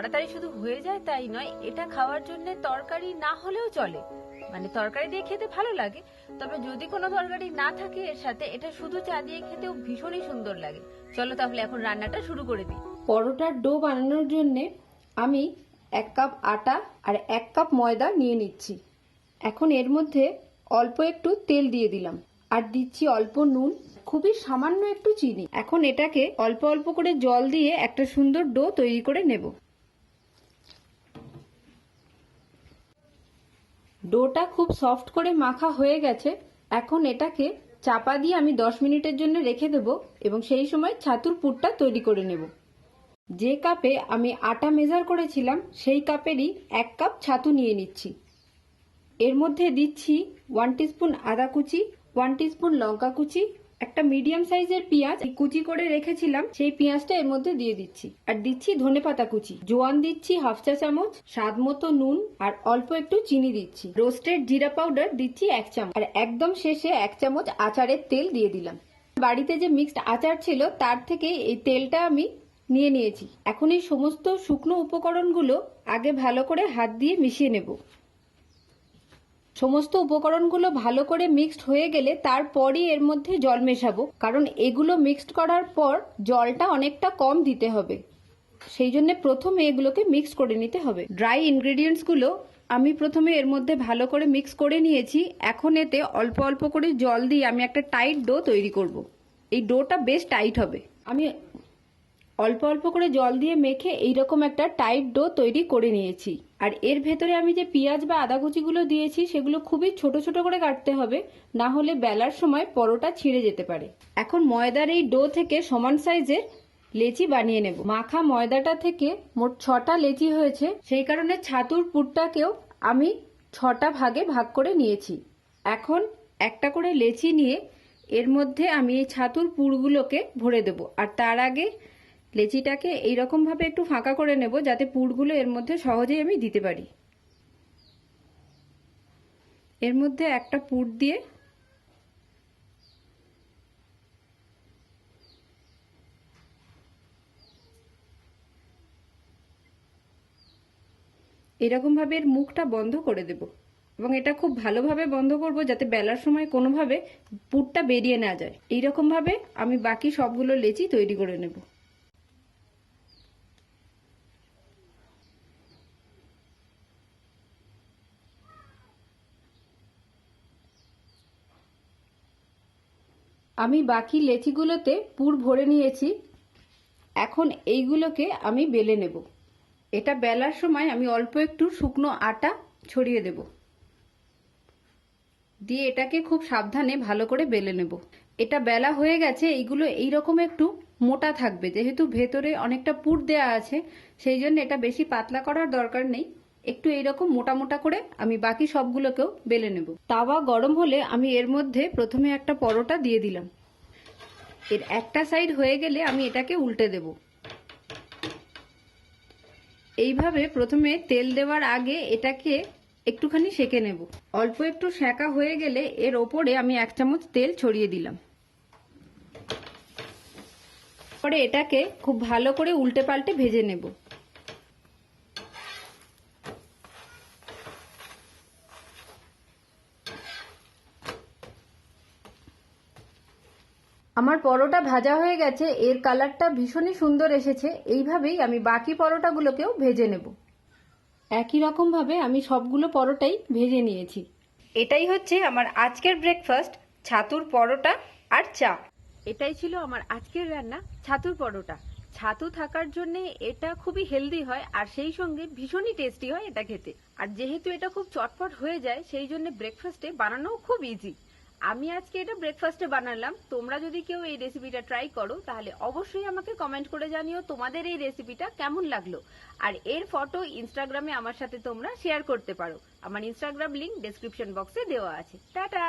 তাড়াতাড়ি শুধু হয়ে যায় তাই নয়, এটা খাওয়ার জন্য তরকারি না হলেও চলে। মানে তরকারি দিয়ে খেতে ভালো লাগে, তবে যদি কোনো তরকারি না থাকে এর সাথে, এটা শুধু চা দিয়ে খেতেও ভীষণই সুন্দর লাগে। চলো তাহলে এখন রান্নাটা শুরু করে দিই। পরোটার ডো বানানোর জন্য আমি এক কাপ আটা আর এক কাপ ময়দা নিয়ে নিচ্ছি। এখন এর মধ্যে অল্প একটু তেল দিয়ে দিলাম। আর দিচ্ছি অল্প নুন, খুবই সামান্য একটু চিনি। এখন এটাকে অল্প অল্প করে জল দিয়ে একটা সুন্দর ডো তৈরি করে নেব। ডোটা খুব সফট করে মাখা হয়ে গেছে। এখন এটাকে চাপা দিয়ে আমি দশ মিনিটের জন্য রেখে দেব এবং সেই সময় ছাতুর পুরটা তৈরি করে নেব। যে কাপে আমি আটা মেজার করেছিলাম, সেই কাপেরই এক কাপ ছাতু নিয়ে নিচ্ছি। এর মধ্যে দিচ্ছি ওয়ান টিস্পুন আদা কুচি ওয়ান টিস্পুন লঙ্কা কুচি একটা মিডিয়াম সাইজের পেঁয়াজ কুচি করে রেখেছিলাম, সেই পেঁয়াজটা এর মধ্যে দিয়ে দিচ্ছি। আর দিচ্ছি ধনেপাতা কুচি। জোয়ান দিচ্ছি হাফ চা চামচ, স্বাদ মতো নুন, আর অল্প একটু চিনি দিচ্ছি। রোস্টেড জিরা পাউডার দিচ্ছি এক চামচ। আর একদম শেষে এক চামচ আচারের তেল দিয়ে দিলাম। বাড়িতে যে মিক্সড আচার ছিল, তার থেকে এই তেলটা আমি নিয়ে নিয়েছি। এখন এই সমস্ত শুকনো উপকরণগুলো আগে ভালো করে হাত দিয়ে মিশিয়ে নেব। সমস্ত উপকরণগুলো ভালো করে মিক্সড হয়ে গেলে তারপরই এর মধ্যে জল মেশাবো। কারণ এগুলো মিক্সড করার পর জলটা অনেকটা কম দিতে হবে। সেই জন্য প্রথমে এগুলোকে মিক্স করে নিতে হবে। ড্রাই ইনগ্রেডিয়েন্টসগুলো আমি প্রথমে এর মধ্যে ভালো করে মিক্স করে নিয়েছি। এখন এতে অল্প অল্প করে জল দিয়ে আমি একটা টাইট ডো তৈরি করব। এই ডোটা বেশ টাইট হবে। আমি অল্প অল্প করে জল দিয়ে মেখে এইরকম একটা টাইট ডো তৈরি করে নিয়েছি। আর এর ভেতরে আমি যে পেঁয়াজ বা আদা কুচিগুলো দিয়েছি, সেগুলো খুবই ছোট ছোট করে কাটতে হবে, না হলে বেলার সময় পরোটা ছিঁড়ে যেতে পারে। এখন ময়দার এই ডো থেকে সমান সাইজের লেচি বানিয়ে নেব। মাখা ময়দাটা থেকে মোট ছটা লেচি হয়েছে, সেই কারণে ছাতুর পুরটাকেও আমি ছটা ভাগে ভাগ করে নিয়েছি। এখন একটা করে লেচি নিয়ে এর মধ্যে আমি এই ছাতুর পুরগুলোকে ভরে দেব। আর তার আগে লেচিটাকে এইরকম ভাবে একটু ফাঁকা করে নেব যাতে পুরগুলো এর মধ্যে সহজেই আমি দিতে পারি। এর মধ্যে একটা পুর দিয়ে এরকম ভাবে এর মুখটা বন্ধ করে দেব এবং এটা খুব ভালোভাবে বন্ধ করব যাতে বেলার সময় কোনোভাবে পুরটা বেরিয়ে না যায়। এইরকম ভাবে আমি বাকি সবগুলো লেচি তৈরি করে নেব। আমি বাকি লেচিগুলোতে পুর ভরে নিয়েছি। এখন এইগুলোকে আমি বেলে নেব। এটা বেলার সময় আমি অল্প একটু শুকনো আটা ছড়িয়ে দেব। দিয়ে এটাকে খুব সাবধানে ভালো করে বেলে নেব। এটা বেলা হয়ে গেছে, এইগুলো এইরকম একটু মোটা থাকবে। যেহেতু ভেতরে অনেকটা পুর দেওয়া আছে, সেই জন্য এটা বেশি পাতলা করার দরকার নেই। একটু এইরকম মোটা মোটা করে আমি বাকি সবগুলোকেও বেলে নেব। তাওয়া গরম হলে আমি এর মধ্যে প্রথমে একটা পরোটা দিয়ে দিলাম। এর একটা সাইড হয়ে গেলে আমি এটাকে উল্টে দেব। এইভাবে প্রথমে তেল দেওয়ার আগে এটাকে একটুখানি সেকে নেব। অল্প একটু সেকা হয়ে গেলে এর ওপরে আমি এক চামচ তেল ছড়িয়ে দিলাম। পরে এটাকে খুব ভালো করে উল্টে পাল্টে ভেজে নেব। আমার পরোটা ভাজা হয়ে গেছে, এর কালারটা ভীষণই সুন্দর এসেছে, এইভাবেই আমি বাকি পরোটাগুলোকেও ভেজে নেব। একই রকমভাবে আমি সবগুলো পরোটাই ভেজে নিয়েছি। এটাই হচ্ছে আমার আজকের ব্রেকফাস্ট ছাতুর পরোটা আর চা। এটাই ছিল আমার আজকের রান্না, ছাতুর পরোটা। ছাতু থাকার জন্য এটা খুবই হেলদি হয়, আর সেই সঙ্গে ভীষণই টেস্টি হয় এটা খেতে। আর যেহেতু এটা খুব চটপট হয়ে যায়, সেই জন্য ব্রেকফাস্টে বানানোও খুব ইজি আমি আজকে এটা ব্রেকফাস্টে বানালাম। তোমরা যদি কেউ এই রেসিপিটা ট্রাই করো, তাহলে অবশ্যই আমাকে কমেন্ট করে জানিও তোমাদের এই রেসিপিটা কেমন লাগল। আর এর ফটো ইনস্টাগ্রামে আমার সাথে তোমরা শেয়ার করতে পারো। আমার ইনস্টাগ্রাম লিংক ডেসক্রিপশন বক্সে দেওয়া আছে। টাটা!